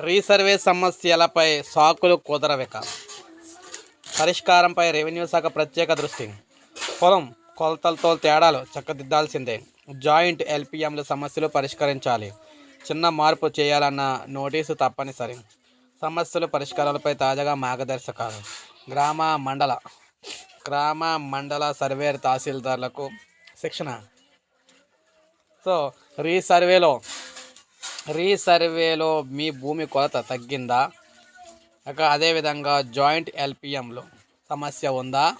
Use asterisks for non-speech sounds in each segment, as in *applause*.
Resurvey సమస్యలపై సాకులు కుదరవిక. పరిష్కారంపై revenue శాఖ ప్రత్యేక దృష్టి. పొలం కొలతలతో తేడాలు చక్కదిద్దాల్సిందే. జాయింట్ ఎల్పిఎంల సమస్యలు పరిష్కరించాలి. చిన్న మార్పు చేయాలన్న నోటీసు తప్పనిసరి. సమస్యలు పరిష్కారాలపై తాజాగా మార్గదర్శకాలు. గ్రామ మండల గ్రామ మండల సర్వేర్ తహసీల్దార్లకు శిక్షణ. సో రీసర్వేలో రీసర్వేలో మీ భూమి కొలత తగ్గిందా? ఇక అదేవిధంగా జాయింట్ ఎల్పిఎంలో సమస్య ఉందా?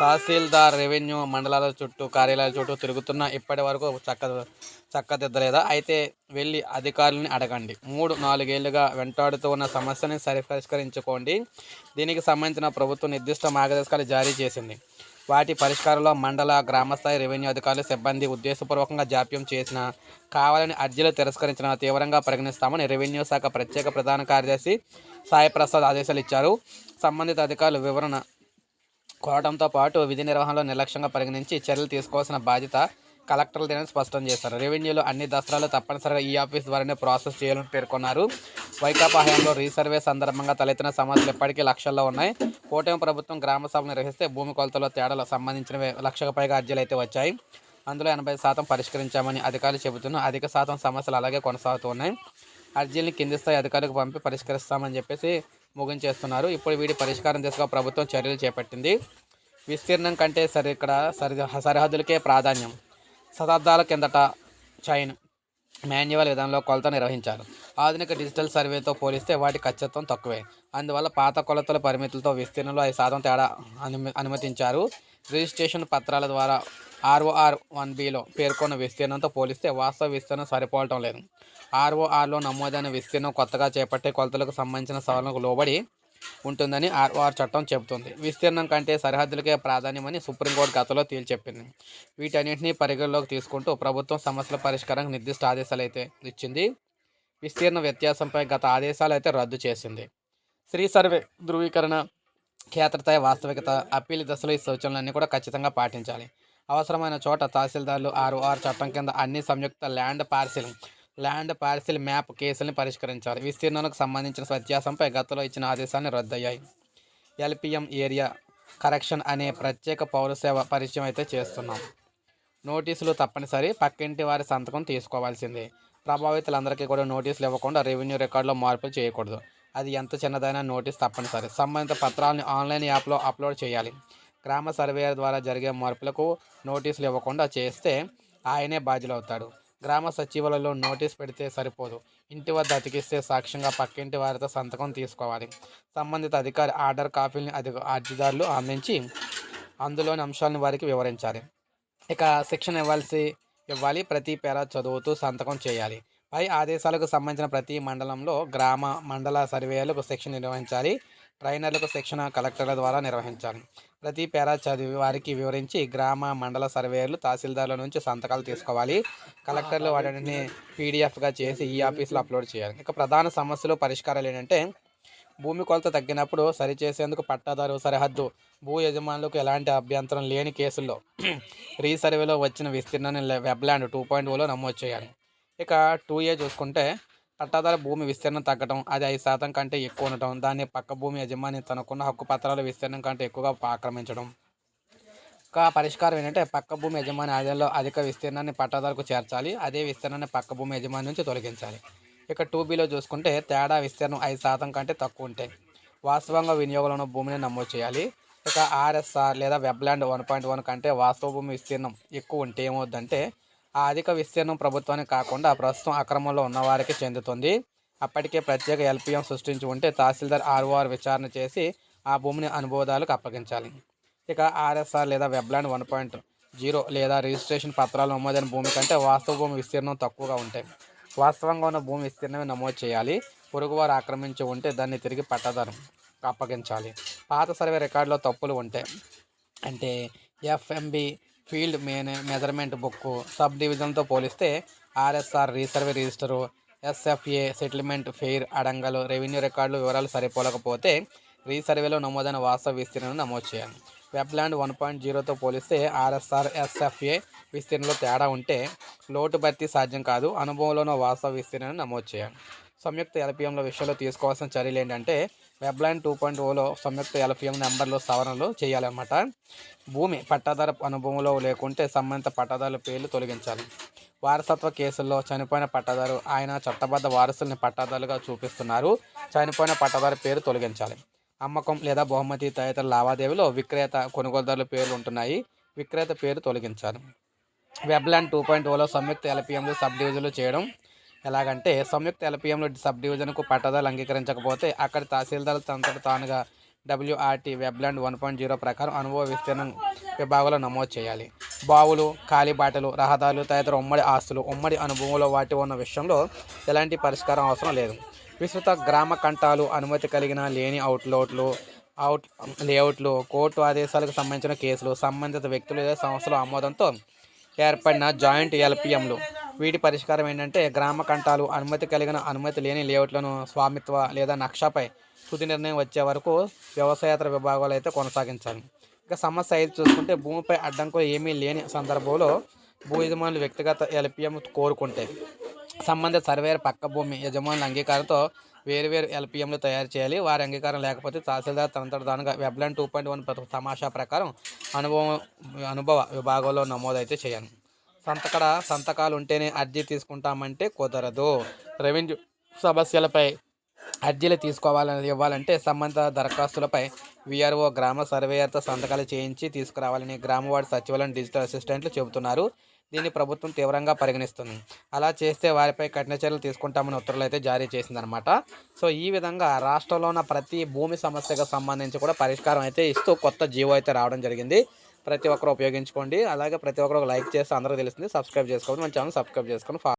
తహసీల్దార్ రెవెన్యూ మండలాల చుట్టూ కార్యాలయాల చుట్టూ తిరుగుతున్న ఇప్పటి వరకు చక్క చక్కదిద్దలేదా? అయితే వెళ్ళి అధికారులని అడగండి. మూడు నాలుగేళ్ళుగా వెంటాడుతూ ఉన్న సమస్యని సరిపరిష్కరించుకోండి. దీనికి సంబంధించిన ప్రభుత్వం నిర్దిష్ట మార్గదర్శకాలు జారీ చేసింది. వాటి పరిష్కారంలో మండల గ్రామస్థాయి రెవెన్యూ అధికారులు సిబ్బంది ఉద్దేశపూర్వకంగా జాప్యం చేసిన కావాలని అర్జీలు తిరస్కరించిన తీవ్రంగా పరిగణిస్తామని రెవెన్యూ శాఖ ప్రత్యేక ప్రధాన కార్యదర్శి సాయిప్రసాద్ ఆదేశాలు ఇచ్చారు. సంబంధిత అధికారులు వివరణ కోరడంతో పాటు విధి నిర్వహణలో నిర్లక్ష్యంగా పరిగణించి చర్యలు తీసుకోవాల్సిన బాధ్యత కలెక్టర్లదేనని స్పష్టం చేశారు. రెవెన్యూలో అన్ని దసరాలు తప్పనిసరిగా ఈ ఆఫీస్ ద్వారానే ప్రాసెస్ చేయాలని పేర్కొన్నారు. వైకాపా హయాంలో రీసర్వే సందర్భంగా తలెత్తిన సమస్యలు ఇప్పటికీ లక్షల్లో ఉన్నాయి. కూటమి ప్రభుత్వం గ్రామ సభలు నిర్వహిస్తే భూమి కొలతలో తేడాలకు సంబంధించిన లక్షకు పైగా అర్జీలు అయితే వచ్చాయి. అందులో ఎనభై శాతం పరిష్కరించామని అధికారులు చెబుతున్న అధిక శాతం సమస్యలు అలాగే కొనసాగుతున్నాయి అర్జీలను కింది స్థాయి అధికారులకు పంపి పరిష్కరిస్తామని చెప్పేసి ముగించేస్తున్నారు ఇప్పుడు వీటి పరిష్కారం దిశగా ప్రభుత్వం చర్యలు చేపట్టింది. విస్తీర్ణం కంటే సరి ఇక్కడ సరి సరిహద్దులకే ప్రాధాన్యం. శతాబ్దాల కిందట చైన్. మాన్యువల్ విధానంలో కొలత నిర్వహించారు. ఆధునిక డిజిటల్ సర్వేతో పోలిస్తే వాటి ఖచ్చితత్వం తక్కువే. అందువల్ల పాత కొలతల పరిమితులతో విస్తీర్ణంలో ఐదు శాతం తేడా అనుమ అనుమతించారు. రిజిస్ట్రేషన్ పత్రాల ద్వారా ఆర్ఓఆర్ వన్ బిలో పేర్కొన్న విస్తీర్ణంతో పోలిస్తే వాస్తవ విస్తీర్ణం సరిపోవటం లేదు. ఆర్ఓఆర్లో నమోదైన విస్తీర్ణం కొత్తగా చేపట్టే కొలతలకు సంబంధించిన సవరణకు లోబడి ఉంటుందని ఆర్ఓఆర్ చట్టం చెబుతుంది. విస్తీర్ణం కంటే సరిహద్దులకే ప్రాధాన్యమని సుప్రీంకోర్టు గతంలో తేల్చెప్పింది. వీటన్నింటినీ పరిగణలోకి తీసుకుంటూ ప్రభుత్వం సమస్యల పరిష్కారానికి నిర్దిష్ట ఆదేశాలు అయితే ఇచ్చింది. విస్తీర్ణ వ్యత్యాసంపై గత ఆదేశాలు అయితే రద్దు చేసింది. స్త్రీ సర్వే ధృవీకరణ క్షేత్రస్థాయి వాస్తవికత అప్పీల్ దశలో ఈ సూచనలన్నీ కూడా ఖచ్చితంగా పాటించాలి. అవసరమైన చోట తహసీల్దార్లు ఆర్ఓఆర్ చట్టం కింద అన్ని సంయుక్త land parcel land parcel map కేసుల్ని పరిష్కరించాలి. విస్తీర్ణకు సంబంధించిన వ్యత్యాసంపై గతంలో ఇచ్చిన ఆదేశాన్ని రద్దయ్యాయి. ఎల్పిఎం ఏరియా కరెక్షన్ అనే ప్రత్యేక పౌర సేవ పరిచయం అయితే చేస్తున్నాం. నోటీసులు తప్పనిసరి పక్కింటి వారి సంతకం తీసుకోవాల్సిందే. ప్రభావితులందరికీ కూడా నోటీసులు ఇవ్వకుండా రెవెన్యూ రికార్డులో మార్పులు చేయకూడదు. అది ఎంత చిన్నదైనా నోటీస్ తప్పనిసరి. సంబంధిత పత్రాలను ఆన్లైన్ యాప్లో అప్లోడ్ చేయాలి. గ్రామ సర్వేయర్ ద్వారా జరిగే మార్పులకు నోటీసులు ఇవ్వకుండా చేస్తే ఆయనే బాధ్యులవుతాడు. గ్రామ సచివాలయంలో నోటీస్ పెడితే సరిపోదు. ఇంటి వద్ద అతికిస్తే సాక్ష్యంగా పక్కింటి వారితో సంతకం తీసుకోవాలి. సంబంధిత అధికారి ఆర్డర్ కాపీని అధిక అర్జీదారులు అందించి అందులోని అంశాలను వారికి వివరించాలి. ఇక శిక్షణ ఇవ్వాల్సి ఇవ్వాలి. ప్రతి పేర చదువుతూ సంతకం చేయాలి. పై ఆదేశాలకు సంబంధించిన ప్రతి మండలంలో గ్రామ మండల సర్వేలకు శిక్షణ నిర్వహించాలి. ట్రైనర్లకు శిక్షణ కలెక్టర్ల ద్వారా నిర్వహించాలి. ప్రతి పేరా చదివి వారికి వివరించి గ్రామ మండల సర్వేయర్లు తహసీల్దార్ల నుంచి సంతకాలు తీసుకోవాలి. కలెక్టర్లు వాటిని పీడిఎఫ్గా చేసి ఈ ఆఫీస్లో అప్లోడ్ చేయాలి. ఇక ప్రధాన సమస్యలు పరిష్కారాలు ఏంటంటే భూమి కొలత తగ్గినప్పుడు సరిచేసేందుకు పట్టాదారు సరిహద్దు భూ యజమానులకు ఎలాంటి అభ్యంతరం లేని కేసుల్లో *clears throat* రీసర్వేలో వచ్చిన విస్తీర్ణాన్ని వెబ్ల్యాండ్ టూ పాయింట్ ఓలో నమోదు చేయాలి. ఇక టూ ఏ చూసుకుంటే పట్టాదారు భూమి విస్తీర్ణం తగ్గడం అది ఐదు శాతం కంటే ఎక్కువ ఉండటం దాన్ని పక్క భూమి యజమాని తనకున్న హక్కు పత్రాల విస్తీర్ణం కంటే ఎక్కువగా ఆక్రమించడం ఇంకా పరిష్కారం ఏంటంటే పక్క భూమి యజమాని ఆదాయంలో అధిక విస్తీర్ణాన్ని పట్టాదారుకు చేర్చాలి అదే విస్తీర్ణాన్ని పక్క భూమి యజమాని నుంచి తొలగించాలి. ఇక టూ బీలో చూసుకుంటే తేడా విస్తీర్ణం ఐదు శాతం కంటే తక్కువ ఉంటే వాస్తవంగా వినియోగంలో ఉన్న భూమిని నమోదు చేయాలి. ఇక ఆర్ఎస్ఆర్ లేదా వెబ్ల్యాండ్ వన్ పాయింట్ వన్ కంటే వాస్తవ భూమి విస్తీర్ణం ఎక్కువ ఉంటే ఏమవుద్దంటే ఆ అధిక విస్తీర్ణం ప్రభుత్వానికి కాకుండా ప్రస్తుతం అక్రమంలో ఉన్నవారికి చెందుతుంది. అప్పటికే ప్రత్యేక ఎల్పిఎం సృష్టించి ఉంటే తహసీల్దార్ ఆర్ఓఆర్ విచారణ చేసి ఆ భూమిని అనుబోధాలకు అప్పగించాలి. ఇక ఆర్ఎస్ఆర్ లేదా వెబ్లాండ్ వన్ పాయింట్ జీరో లేదా రిజిస్ట్రేషన్ పత్రాలు నమోదైన భూమి కంటే వాస్తవ భూమి విస్తీర్ణం తక్కువగా ఉంటాయి వాస్తవంగా ఉన్న భూమి విస్తీర్ణమే నమోదు చేయాలి. పొరుగువారు ఆక్రమించి ఉంటే దాన్ని తిరిగి పట్టాదారు అప్పగించాలి. పాత సర్వే రికార్డులో తప్పులు ఉంటాయి అంటే ఎఫ్ఎంబి ఫీల్డ్ మేనే మెజర్మెంట్ బుక్ సబ్ డివిజన్తో పోలిస్తే R S R resurvey register S F A settlement fair అడంగలు revenue రికార్డులు వివరాలు సరిపోలకపోతే రీసర్వేలో నమోదైన వాస్తవ విస్తీర్ణను నమోదు చేయాలి. వెబ్లాండ్ వన్ పాయింట్ జీరోతో పోలిస్తే ఆర్ఎస్ఆర్ ఎస్ఎఫ్ఏ విస్తీర్ణంలో తేడా ఉంటే లోటు భర్తీ సాధ్యం కాదు. అనుభవంలోనూ వాస్తవ విస్తీర్ణను నమోదు చేయాలి. సంయుక్త ఎల్పిఎంల విషయంలో తీసుకోవాల్సిన చర్యలు ఏంటంటే వెబ్లైన్ టూ పాయింట్ ఓలో సంయుక్త ఎల్పిఎం నెంబర్లు సవరణలు చేయాలన్నమాట. భూమి పట్టాదార అనుభవంలో లేకుంటే సంబంధిత పట్టాదారుల పేర్లు తొలగించాలి. వారసత్వ కేసుల్లో చనిపోయిన పట్టాదారు ఆయన చట్టబద్ధ వారసుల్ని పట్టాదారులుగా చూపిస్తున్నారు. చనిపోయిన పట్టాదారు పేరు తొలగించాలి. అమ్మకం లేదా బహుమతి తదితర లావాదేవీలో విక్రేత కొనుగోలుదారుల పేర్లు ఉంటున్నాయి. విక్రేత పేరు తొలగించాలి. వెబ్లాండ్ టూ పాయింట్ ఓలో సంయుక్త ఎల్పిఎంలు సబ్ డివిజన్లు చేయడం ఎలాగంటే సంయుక్త ఎల్పిఎంలో సబ్ డివిజన్కు పట్టదాలు అంగీకరించకపోతే అక్కడి తహసీల్దార్ తనతో తానుగా W R T webland one point zero ప్రకారం అనుభవ విస్తీర్ణం విభాగంలో నమోదు చేయాలి. బావులు కాలిబాటలు రహదారులు తదితర ఉమ్మడి ఆస్తులు ఉమ్మడి అనుభవంలో వాటి ఉన్న విషయంలో ఎలాంటి పరిష్కారం అవసరం లేదు. విస్తృత గ్రామ కంటాలు అనుమతి కలిగిన లేని అవుట్లోట్లు అవుట్ లేఅవుట్లు కోర్టు ఆదేశాలకు సంబంధించిన కేసులు సంబంధిత వ్యక్తులు లేదా సంస్థల ఆమోదంతో ఏర్పడిన జాయింట్ ఎల్పిఎంలు. వీటి పరిష్కారం ఏంటంటే గ్రామ కంటాలు అనుమతి కలిగిన అనుమతి లేని లేఅవుట్లను స్వామిత్వ లేదా నక్షాపై తుది నిర్ణయం వచ్చే వరకు వ్యవసాయేతర విభాగాలు అయితే కొనసాగించాలి. ఇక సమస్య అయితే చూసుకుంటే భూమిపై అడ్డంకులు ఏమీ లేని సందర్భంలో భూ యజమానులు వ్యక్తిగత ఎల్పిఎం కోరుకుంటే సంబంధిత సర్వేర్ పక్క భూమి యజమానుల అంగీకారంతో వేరువేరు ఎల్పిఎంలు తయారు చేయాలి. వారి అంగీకారం లేకపోతే తహసీల్దార్ తనంతట తానుగా వెబ్లైన్ టూ పాయింట్ వన్ తమాషా ప్రకారం అనుభవం అనుభవ విభాగంలో నమోదైతే చేయాలి. సంతకడ సంతకాలు ఉంటేనే అర్జీ తీసుకుంటామంటే కుదరదు. రెవెన్యూ సమస్యలపై అర్జీలు తీసుకోవాలని ఇవ్వాలంటే సంబంధిత దరఖాస్తులపై విఆర్ఓ గ్రామ సర్వేయర్తో సంతకాలు చేయించి తీసుకురావాలని గ్రామవార్డు సచివాలయం డిజిటల్ అసిస్టెంట్లు చెబుతున్నారు. దీన్ని ప్రభుత్వం తీవ్రంగా పరిగణిస్తుంది. అలా చేస్తే వారిపై కఠిన చర్యలు తీసుకుంటామని ఉత్తర్వులు అయితే జారీ చేసిందనమాట. సో ఈ విధంగా రాష్ట్రంలో ఉన్న ప్రతి భూమి సమస్యకు సంబంధించి కూడా పరిష్కారం అయితే ఇస్తూ కొత్త జీవో అయితే రావడం జరిగింది. ప్రతి ఒక్కరు ఉపయోగించుకోండి. అలాగే ప్రతి ఒక్కరు లైక్ చేస్తే అందరూ తెలిసింది సబ్స్క్రైబ్ చేసుకోండి. మన ఛానల్ సబ్స్క్రైబ్ చేసుకొని ఫా